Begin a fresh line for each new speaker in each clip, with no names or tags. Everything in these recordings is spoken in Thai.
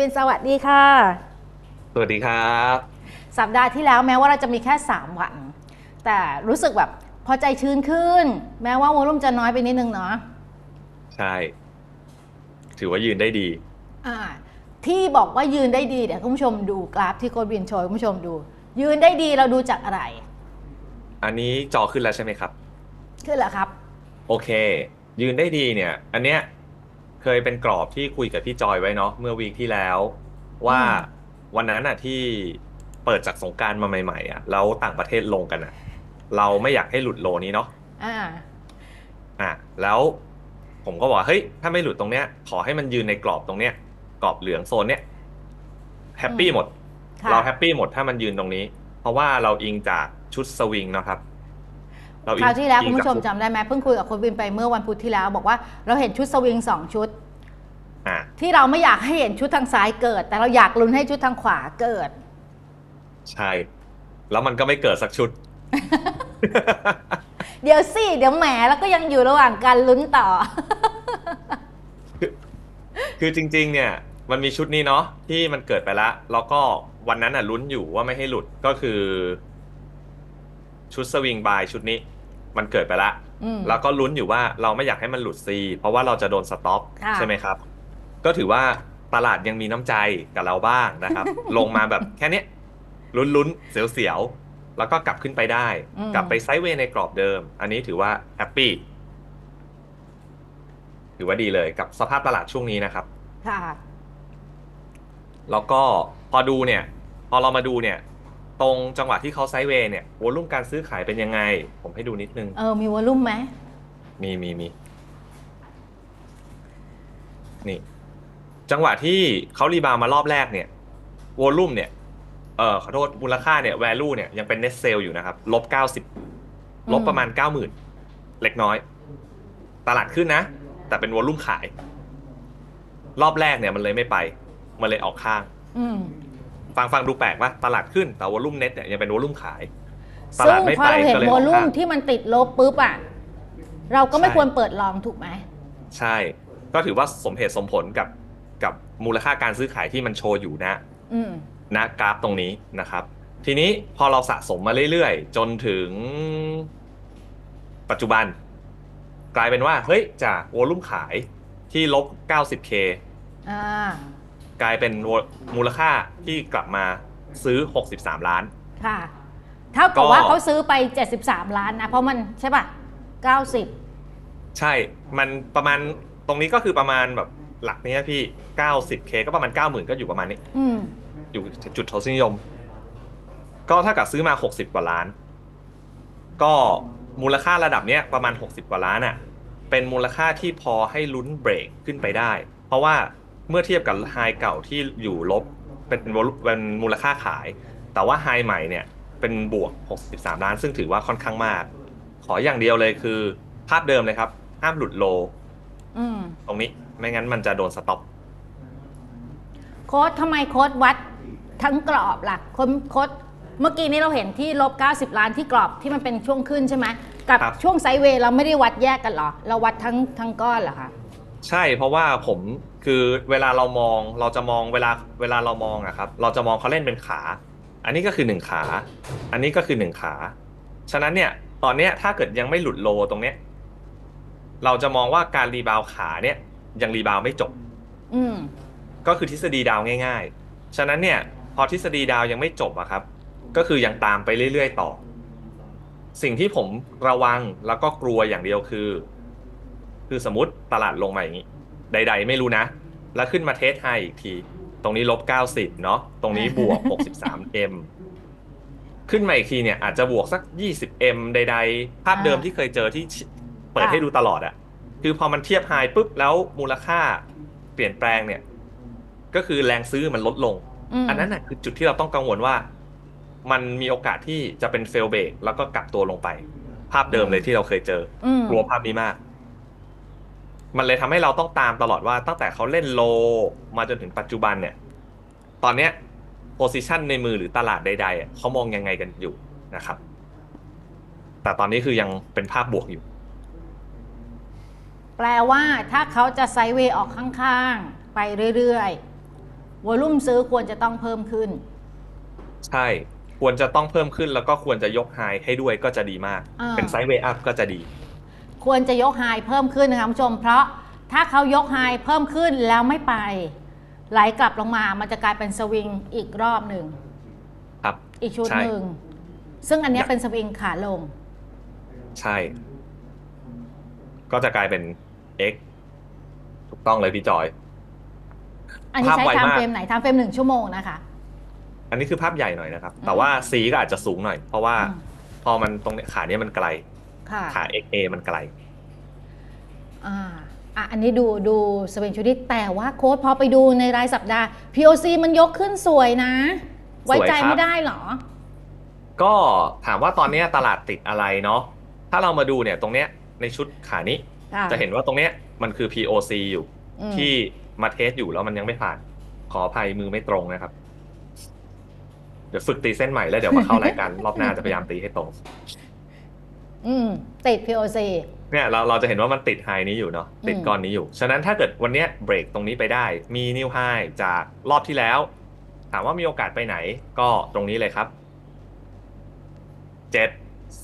วินสวัสดีค่ะ
สวัสดีครับ
สัปดาห์ที่แล้วแม้ว่าเราจะมีแค่ 3 วัน แต่รู้สึกแบบพอใจชื้นขึ้น แม้ว่าวอลุ่มจะน้อยไปนิดนึงเนาะ
ใช่ ถือว่ายืนได้ดี
อ่า ที่บอกว่ายืนได้ดีเดี๋ยวคุณผู้ชมดูกราฟที่โค้ดวินโชว์ให้คุณผู้ชมดู ยืนได้ดีเราดูจากอะไร
อันนี้จอขึ้นแล้วใช่ไหมครับ
ขึ้นเหรอครับ
โอเค ยืนได้ดีเนี่ย อันเนี้ย เคยเป็นกรอบที่คุยกับพี่จอยไว้เนาะเมื่อวีคที่แล้ว ว่า
อืม
วันนั้นอะที่เปิดจากสงกรารมาใหม่ๆอะแล้วต่างประเทศลงกันอะเราไม่อยากให้หลุดโลนี้เนาะ
อ่า
อะแล้วผมก็บอกว่าเฮ้ยถ้าไม่หลุดตรงเนี้ย ขอให้มันยืนในกรอบตรงเนี้ยกรอบเหลืองโซนเนี้ยแฮปปี้
อืม
หมด
ค่ะ
เราแฮปปี้หมดถ้ามันยืนตรงนี้ เพราะว่าเราอิงจากชุดสวิงเนาะครับ เรา
คราวที่แล้ว
อิ
คุณ
ง
ผู้ชม
จาก
จำได้ไหมเพิ่งคุยกับโค้ดวินไปเมื่อวันพุธที่แล้ว บอกว่าเราเห็นชุดสวิงสองชุด
อะ
ที่เราไม่อยากให้เห็นชุดทางซ้ายเกิด แต่เราอยากลุ้นให้ชุดทางขวาเกิด
ใช่ แล้วมันก็ไม่เกิดสักชุด
เดี๋ยวสิเดี๋ยวแหมแล้วก็ยังอยู่ระหว่างการลุ้นต่อ
คือจริง ๆ เนี่ยมันมีชุดนี้เนาะที่มันเกิดไปแล้วแล้วก็วันนั้นอะลุ้นอยู่ว่าไม่ให้หลุดก็คือ ชุดสวิงบายชุดนี้ มันเกิดไปแล้ว
อืม
แล้วก็ลุ้นอยู่ว่าเราไม่อยากให้มันหลุดซี เพราะว่าเราจะโดนสต็อป
ค่ะ
ใช่ไหมครับ ก็ถือว่าตลาดยังมีน้ำใจกับเราบ้างนะครับ ลงมาแบบแค่เนี้ยลุ้นๆ เสียวๆ แล้วก็กลับขึ้นไปได้
อืม
กลับไปไซด์เวย์ในกรอบเดิม อันนี้ถือว่าแฮปปี้ถือว่าดีเลยกับสภาพตลาดช่วงนี้นะครับ
ค่ะ
แล้วก็พอดูเนี่ย พอเรามาดูเนี่ย ตรงจังหวะที่เขาไซด์เวย์เนี่ยวอลุ่มการซื้อขายเป็นยังไง ผมให้ดูนิดนึง
เออ มีวอลลุ่มไหม
มีมีมีนี่ จังหวะที่เขารีบาวมารอบแรกเนี่ยวอลุ่มเนี่ยเออขอโทษมูลค่าเนี่ย value เนี่ยยังเป็น net sale อยู่นะครับลบเก้าสิบลบประมาณเก้าหมื่นเล็กน้อย ตลาดขึ้นนะ แต่เป็นวอลุ่มขาย รอบแรกเนี่ยมันเลยไม่ไป มันเลยออกข้าง
อืม
ฟังฟังดูแปลกปะตลาดขึ้นแต่วอลุ่มเน็ตเนี่ยยังเป็นวอลุ่มขายต
ซึ่
ลางดไม่
พอ
ไป
เราเห็น
ก็เลยว
อ
อ
ล
อก
ลุ่ม
ข้าง
ที่มันติดลบปุ๊บอะเราก็ไม่
ใช่
ควรเปิดลองถูกไหม
ใช่ ก็ถือว่าสมเหตุสมผลกับกับมูลค่าการซื้อขายที่มันโชว์อยู่นะ
อืม
ณกราฟตรงนี้นะครับ ทีนี้พอเราสะสมมาเรื่อยๆ จนถึงปัจจุบัน กลายเป็นว่า เฮ้ยจากวอลุ่มขายที่ลบ 90k
อ่า
กลายเป็นวอมูลค่าที่กลับมาซื้อ 63 ล้าน
ค่ะ เท่ากับ
ก็
ว่าเขาซื้อไป 73 ล้านนะ เพราะมันใช่ป่ะ 90
ใช่ มันประมาณตรงนี้ก็คือประมาณแบบหลักเนี้ยพี่ 90k ก็ประมาณ 90,000 ก็อยู่ประมาณนี้
อืม
อยู่จุดทศนิยม ก็ถ้ากับซื้อมา 60 กว่าล้าน ก็มูลค่าระดับเนี้ยประมาณ 60 กว่าล้านอะ่ะ เป็นมูลค่าที่พอให้ลุ้นเบรกขึ้นไปได้ เพราะว่า เมื่อเทียบกับไฮเก่าที่อยู่ลบเป็นวอลุ่มเป็นมูลค่าขาย แต่ว่าไฮใหม่เนี่ยเป็นบวก 63 ล้าน ซึ่งถือว่าค่อนข้างมาก ขออย่างเดียวเลยคือ ภาพเดิมเลยครับ ห้ามหลุดโล
อืม
ตรงนี้ ไม่งั้นมันจะโดนสต็อป
โค้ดทำไมโค้ดวัดทั้งกรอบล่ะโค้ดโค้ดเมื่อกี้นี้เราเห็นที่ลบ 90 ล้านที่กรอบที่มันเป็นช่วงขึ้นใช่ไหมกับ
ครับ
ช่วงไซด์เวย์เราไม่ได้วัดแยกกันเหรอ เราวัดทั้งทั้งก้อนเหรอคะ
ใช่เพราะว่าผมคือเวลาเรามองเราจะมองเวลาเวลาเรามองอะครับ เราจะมองเขาเล่นเป็นขา อันนี้ก็คือหนึ่งขา อันนี้ก็คือหนึ่งขา ฉะนั้นเนี่ย ตอนเนี้ยถ้าเกิดยังไม่หลุดโลตรงเนี้ย เราจะมองว่าการรีบาวขาเนี่ย ยังรีบาวไม่จบ
อืม
ก็คือทฤษฎีดาวง่าย ๆ ฉะนั้นเนี่ย พอทฤษฎีดาวยังไม่จบอะครับ ก็คือยังตามไปเรื่อยๆต่อ สิ่งที่ผมระวังแล้วก็กลัวอย่างเดียวคือ คือสมมติตลาดลงมาอย่างนี้ ใด ๆ ไม่รู้นะ แล้วขึ้นมาเทสไฮอีกที ตรงนี้ลบ90เนาะตรงนี้บวก 63m ขึ้นมาอีกทีเนี่ยอาจจะบวกสัก 20m ใด ๆ ภาพเดิมที่เคยเจอที่เปิดให้ดูตลอดอะคือพอมันเทียบไฮปุ๊บแล้วมูลค่าเปลี่ยนแปลงเนี่ย ก็คือแรงซื้อมันลดลง
อืม
อันนั้นน่ะคือจุดที่เราต้องกังวลว่า มันมีโอกาสที่จะเป็นเฟลเบรกแล้วก็กลับตัวลงไป ภาพเดิมเลยที่เราเคยเจอ
อืม
กลัวภาพนี้มาก มันเลยทำให้เราต้องตามตลอดว่าตั้งแต่เขาเล่นโล มาจนถึงปัจจุบันเนี่ย ตอนเนี้ยโพซิชันในมือหรือตลาดใดๆอะเขามองยังไงกันอยู่นะครับ แต่ตอนนี้คือยังเป็นภาพบวกอยู่
แปลว่าถ้าเขาจะไซด์เวย์ออกข้างๆ ไปเรื่อยๆวอลุ่มซื้อควรจะต้องเพิ่มขึ้น
ใช่ ควรจะต้องเพิ่มขึ้นแล้วก็ควรจะยกไฮให้ด้วยก็จะดีมาก
อ่า
เป็นไซด์เวย์อัพก็จะดี
ควรจะยกไฮเพิ่มขึ้นนะคะคุณผู้ชม เพราะถ้าเขายกไฮเพิ่มขึ้นแล้วไม่ไป ไหลกลับลงมามันจะกลายเป็นสวิงอีกรอบหนึ่ง
ครับ
อีกชุด
ใช่
หนึ่งซึ่งอันเนี้ย
อยาก
เป็นสวิงขาลง
ใช่ ก็จะกลายเป็น X ถูกต้องเลยพี่จอย
อันนี้
ภาพ
ใช้
ไว
ไทม์
มาก
เฟรมไหนไทม์เฟรมหนึ่งชั่วโมงนะคะ
อันนี้คือภาพใหญ่หน่อยนะครับ
อืม
แต่ว่าสีก็อาจจะสูงหน่อย เพราะว่า
อืม
พอมันตรงเนี้ยขาเนี้ยมันไกล
ค่ะ
ขา XA มันไกล
อ่าอะอันนี้ดูดูสวิงชุดนี้แต่ว่าโค้ดพอไปดูในรายสัปดาห์ POC มันยกขึ้นสวยนะ ไว้ใจ
ครับ
ไม่ได้เหรอ
ก็ถามว่าตอนเนี้ยตลาดติดอะไรเนาะถ้าเรามาดูเนี่ยตรงเนี้ยในชุดขานี้
ค่ะ
จะเห็นว่าตรงเนี้ยมันคือ POC อยู่
อืม
ที่มาเทสอยู่แล้วมันยังไม่ผ่าน ขออภัยมือไม่ตรงนะครับ เดี๋ยวฝึกตีเส้นใหม่แล้วเดี๋ยวมาเข้ารายการรอบหน้าจะพยายามตีให้ตรง
อืมติด POC
เนี่ยเราเราจะเห็นว่ามันติดไฮนี้อยู่เนาะติด
อืม
ก้อนนี้อยู่ ฉะนั้นถ้าเกิดวันเนี้ยเบรกตรงนี้ไปได้มีนิวไฮจากรอบที่แล้ว ถามว่ามีโอกาสไปไหน ก็ตรงนี้เลยครับเจ็ด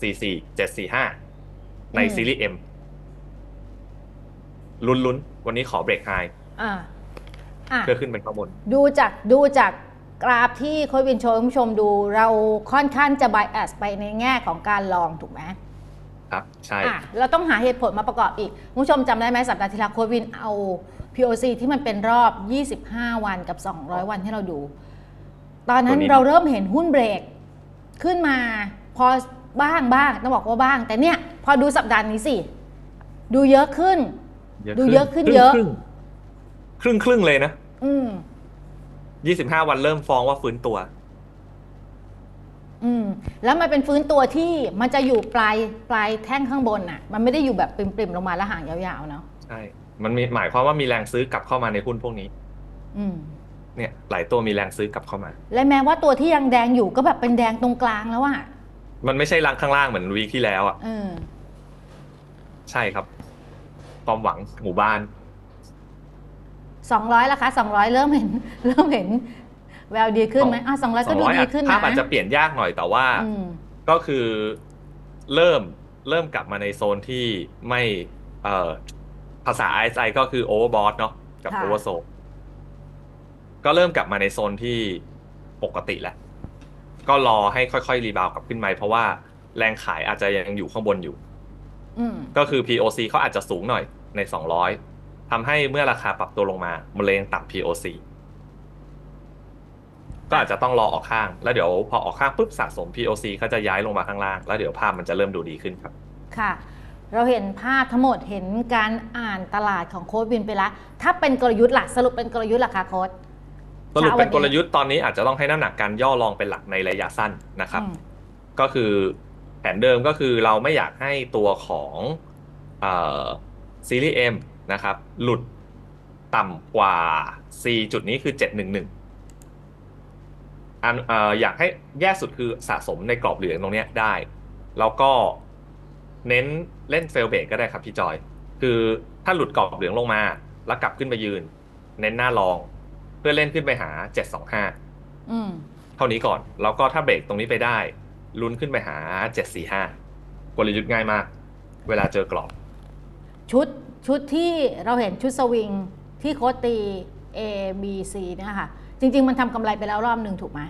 สี่สี่เจ็ดสี่ห้าในซีรีส์ M ลุ้นลุ้นๆวันนี้ขอเบรกไฮ
อ่าอะ
เพื่อขึ้นไปข้างบน
ดูจากดูจากกราฟที่โค้ดวินโชว์ให้คุณผู้ชมดูเราค่อนข้างจะ bias ไปในแง่ของการลองถูกไหม
ครับใช่
อะเราต้องหาเหตุผลมาประกอบอีกคุณผู้ชมจำได้ไหมสัปดาห์ที่แล้วโค้ดวินเอา POC ที่มันเป็นรอบ 25 วันกับ 200 วันให้เราดู ตอนนั้น
ตัวนี้
เราเริ่มเห็นหุ้นเบรก ขึ้นมาพอบ้างบ้างต้องบอกว่าบ้าง แต่เนี่ยพอดูสัปดาห์นี้สิ ดูเยอะขึ้น ดูเยอะขึ้นเยอะ
ครึ่งครึ่งครึ่งๆเลยนะ
อืม
ยี่สิบห้าวันเริ่มฟ้องว่าฟื้นตัว
อืมแล้วมันเป็นฟื้นตัวที่มันจะอยู่ปลายปลายแท่งข้างบนน่ะ มันไม่ได้อยู่แบบปริมๆลงมาแล้วห่างยาวๆเนาะ
ใช่มันมีหมายความว่ามีแรงซื้อกลับเข้ามาในหุ้นพวกนี้
อืม
เนี่ยหลายตัวมีแรงซื้อกลับเข้ามา
และแม้ว่าตัวที่ยังแดงอยู่ก็แบบเป็นแดงตรงกลางแล้วอะ
มันไม่ใช่ลังข้างล่างเหมือนวีคที่แล้วอะ
เออ
ใช่ครับ ความหวังหมู่บ้าน
สองร้อยละคะสองร้อยเริ่มเห็น เริ่มเห็น แววดีขึ้นไหมอะสองร้อยก็ดู
200
ดีขึ้น
ภา
นะ
พอาจจะเปลี่ยนยากหน่อยแต่ว่า
อืม
ก็คือเริ่มเริ่มกลับมาในโซนที่ไม่เอ่อภาษา RSI ก็คือ overbought เนาะกับ
ค่ะ
oversold ก็เริ่มกลับมาในโซนที่ปกติแล้วก็รอให้ค่อยๆ รีบาวกลับขึ้นมาเพราะว่าแรงขายอาจจะยังอยู่ข้างบนอยู่
อืม
ก็คือ POC เขาอาจจะสูงหน่อยใน 200ทำให้เมื่อราคาปรับตัวลงมามันเลยยังต่ำ POC ก็อาจจะต้องรอออกข้าง แล้วเดี๋ยวพอออกข้างปุ๊บสะสม POC ก็จะย้ายลงมาข้างล่าง แล้วเดี๋ยวภาพมันจะเริ่มดูดีขึ้นครับ
ค่ะ เราเห็นภาพทั้งหมดเห็นการอ่านตลาดของโค้ดบินไปแล้วถ้าเป็นกลยุทธ์หลักสรุปเป็นกลยุทธ์หลักคะโค้ด
สรุปเป็น
เช้าวันนี้
กลยุทธ์ตอนนี้อาจจะต้องให้น้ำหนักการย่อลองเป็นหลักในระยะสั้นนะครับ
อืม
ก็คือแผนเดิมก็คือเราไม่อยากให้ตัวของซีรีส์ M นะครับ หลุดต่ำกว่า C จุดนี้คือ 711 อันเอ่ออยากให้แย่สุดคือสะสมในกรอบเหลืองตรงเนี้ยได้ แล้วก็เน้นเล่นเฟลเบรกก็ได้ครับพี่จอย คือถ้าหลุดกรอบเหลืองลงมา แล้วกลับขึ้นไปยืน เน้นหน้าลอง เพื่อเล่นขึ้นไปหา725
อืม
เท่านี้ก่อน แล้วก็ถ้าเบรกตรงนี้ไปได้ลุ้นขึ้นไปหา745กลยุทธ์ง่ายมาก เวลาเจอกรอบ
ชุดชุดที่เราเห็นชุดสวิงที่โค้ดตี A B C เนี่ยค่ะ จริง ๆ มันทำกำไรไปแล้วรอบหนึ่งถูกไหม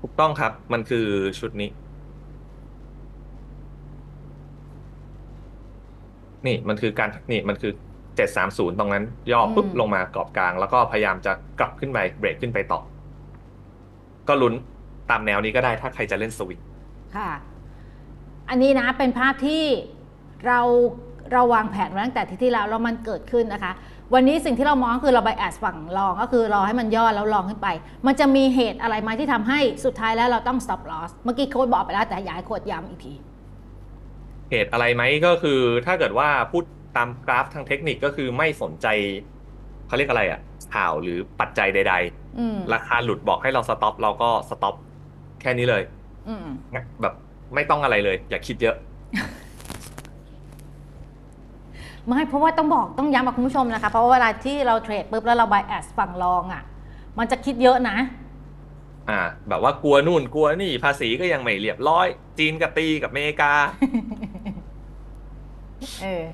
ถูกต้องครับ มันคือชุดนี้ นี่มันคือการนี่มันคือ730ตรงนั้น ย่อปุ๊บ
อืม
ลงมากรอบกลาง แล้วก็พยายามจะกลับขึ้นไปเบรกขึ้นไปต่อ ก็ลุ้นตามแนวนี้ก็ได้ถ้าใครจะเล่นสวิง
ค่ะ อันนี้นะเป็นภาพที่เราเราวางแผนไว้ตั้งแต่ที่ที่แล้วแล้วมันเกิดขึ้นนะคะ วันนี้สิ่งที่เรามองก็คือเราไปแอดฝั่งรองก็คือรอให้มันย่อแล้วลองขึ้นไป มันจะมีเหตุอะไรไหมที่ทำให้สุดท้ายแล้วเราต้อง stop loss เมื่อกี้โค้ดบอกไปแล้วแต่อยากให้โค้ดย้ำอีกที
เหตุอะไรไหมก็คือถ้าเกิดว่าพูดตามกราฟทางเทคนิคก็คือไม่สนใจเขาเรียกอะไรอะข่าวหรือปัจจัยใด
อืม
ๆราคาหลุดบอกให้เราสต็อปเราก็สต็อปแค่นี้เลย
อืม
แบบไม่ต้องอะไรเลย อย่าคิดเยอะ
ไม่เพราะว่าต้องบอกต้องย้ำกับคุณผู้ชมนะคะ เพราะว่าเวลาที่เราเทรดปุ๊บแล้วเรา bias ฝั่งรองอะ่ะ มันจะคิดเยอะนะ
อ่า แบบว่ากลัวนู่นกลัวนี่ ภาษีก็ยังไม่เรียบร้อย จีนกับตีกับอเมริกา
เออ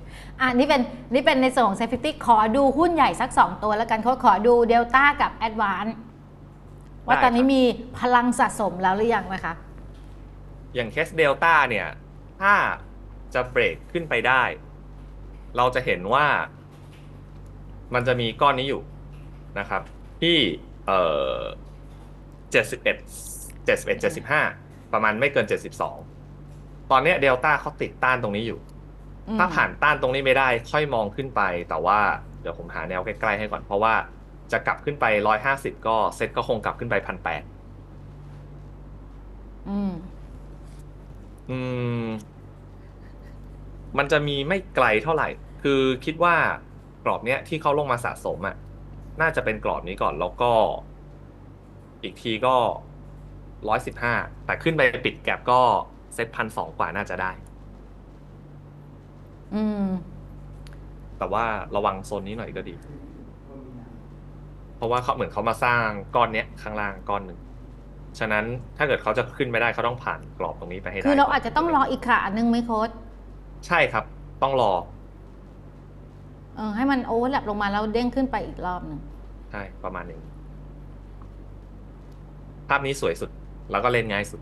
อะนี่เป็นนี่เป็นในส่วนของ Safety ขอดูหุ้นใหญ่สัก 2 ตัวแล้วกันเขาขอดูเดลต้ากับ a d v a n c e ว่า
ได้
ตอนนี้
ครับ
มีพลังสะสมแล้วหรือยังนะคะ
อย่างเคสเดลต้าเนี่ย ถ้าจะเบรกขึ้นไปได้ เราจะเห็นว่า มันจะมีก้อนนี้อยู่นะครับ ที่เอ่อเจ็ดสิบเอ็ดเจ็ดสิบเอ็ดเจ็ดสิบห้าประมาณไม่เกินเจ็ดสิบสองตอนเนี้ยเดลต้าเขาติดต้านตรงนี้อยู่
อืม
ถ้าผ่านต้านตรงนี้ไม่ได้ ค่อยมองขึ้นไป แต่ว่าเดี๋ยวผมหาแนวใกล้ๆให้ก่อนเพราะว่าจะกลับขึ้นไปร้อยห้าสิบก็เซ็ตก็คงกลับขึ้นไปพันแปด
อืม
อื มมันจะมีไม่ไกลเท่าไหร่ คือคิดว่ากรอบเนี้ยที่เขาลงมาสะสมอะ น่าจะเป็นกรอบนี้ก่อนแล้วก็ อีกทีก็ร้อยสิบห้าแต่ขึ้นไปปิดแก็บก็เซ็ตพันสองกว่าน่าจะได้
อืม
แต่ว่าระวังโซนนี้หน่อยก็ดี เพราะว่าเขาเหมือนเขามาสร้างก้อนเนี้ยข้างล่างก้อนหนึ่ง ฉะนั้นถ้าเกิดเขาจะขึ้นไม่ได้เขาต้องผ่านกรอบตรงนี้ไปให้ได้
คือเรา
ก่น
อาจจะต้องรออีกขาหนึ่งไหมโค้ด
ใช่ครับ ต้องรอ
เออให้มันโอเวอร์แลปลงมาแล้วเด้งขึ้นไปอีกรอบหนึ่ง
ใช่ ประมาณหนึ่งภาพนี้สวยสุด แล้วก็เล่นง่ายสุด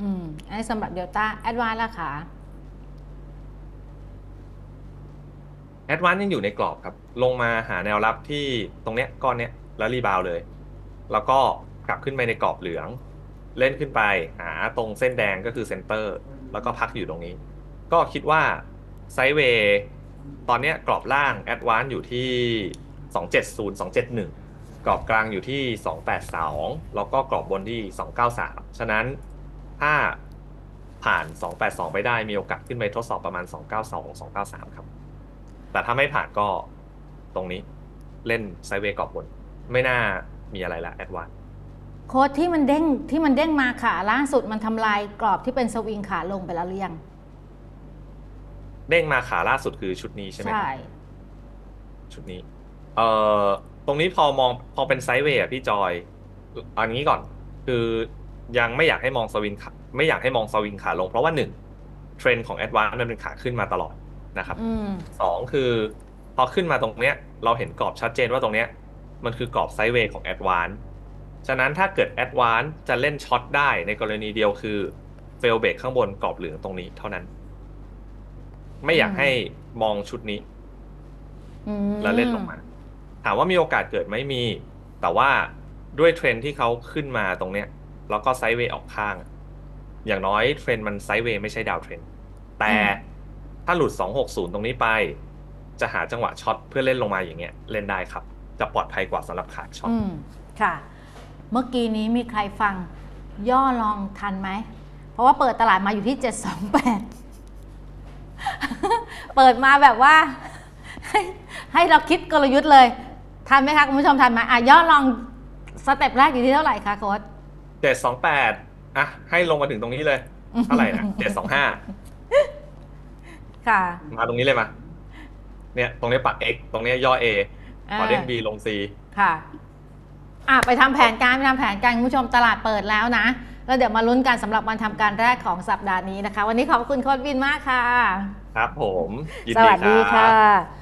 อืมอันนี้สำหรับเดลต้าแอดวานราคา
แอดวานยังอยู่ในกรอบครับ ลงมาหาแนวรับที่ตรงเนี้ยก้อนเนี้ยแล้วรีบาวด์เลย แล้วก็กลับขึ้นไปในกรอบเหลือง เล่นขึ้นไปหาตรงเส้นแดงก็คือเซนเตอร์ แล้วก็พักอยู่ตรงนี้ ก็คิดว่าไซเวย์ตอนนี้กรอบล่างแอดวานอยู่ที่ 270 271 กรอบกลางอยู่ที่ 282 แล้วก็กรอบบนที่ 293 ฉะนั้นถ้าผ่าน 282 ไปได้มีโอกาสขึ้นไปทดสอบประมาณ 292 293 ครับ แต่ถ้าไม่ผ่านก็ตรงนี้เล่นไซเวย์กรอบบน ไม่น่ามีอะไรละแอดวาน
โค้ดที่มันเด้งที่มันเด้งมาขาล่าสุดมันทำลายกรอบที่เป็นสวิงขาลงไปแล้วหรือยัง
เด้งมาขาล่าสุดคือชุดนี้ใช่ไหมครับ
ใช่
ชุดนี้เอ่อตรงนี้พอมองพอเป็นไซด์เวย์อะพี่จอยเอันนี้ก่อน คือยังไม่อยากให้มองสวิงขาไม่อยากให้มองสวิงขาลง เพราะว่าหนึ่งเทรนด์ของแอดวานมันเป็นขาขึ้นมาตลอดนะครับ
อืม
สองคือพอขึ้นมาตรงเนี้ย เราเห็นกรอบชัดเจนว่าตรงเนี้ย มันคือกรอบไซด์เวย์ของแอดวาน ฉะนั้นถ้าเกิดแอดวานจะเล่นช็อตได้ในกรณีเดียวคือเฟลเบรกข้างบนกรอบเหลืองตรงนี้เท่านั้น ไม่อยาก
อืม
ให้มองชุดนี้
อืม
แล้วเล่นลงมา ถามว่ามีโอกาสเกิดไหมมี แต่ว่าด้วยเทรนด์ที่เขาขึ้นมาตรงเนี้ย แล้วก็ไซด์เวย์ออกข้าง อย่างน้อยเทรนด์มันไซด์เวย์ไม่ใช่ดาวเทรนด์แต่ถ้าหลุด 260 ตรงนี้ไป จะหาจังหวะช็อตเพื่อเล่นลงมาอย่างเงี้ย เล่นได้ครับ จะปลอดภัยกว่าสำหรับขาช็อต
อืมค่ะ เมื่อกี้นี้มีใครฟังย่อลองทันไหม เพราะว่าเปิดตลาดมาอยู่ที่ 728 เปิดมาแบบว่าให้ให้เราคิดกลยุทธ์เลย ทันไหมคะคุณผู้ชมทันไหมอะย่อลองสเต็ปแรกอยู่ที่เท่าไหร่คะโค้ด
728อะ ให้ลงมาถึงตรงนี้เลย เท่าไหร่นะ725
ค่ะ
มาตรงนี้เลยมา เนี่ย ตรงนี้ปัก x ตรงนี้ย่อ a ขอเด้ง b ลง c
ค่ะ อะไปทำแผนการไปทำแผนการคุณผู้ชมตลาดเปิดแล้วนะ แล้วเดี๋ยวมาลุ้นกันสำหรับวันทำการแรกของสัปดาห์นี้นะคะ วันนี้ขอบคุณโค้ดวินมากค่ะ
ครับผมยิน
ส
ดี
วัสดี
ครั
ค่ะ
บ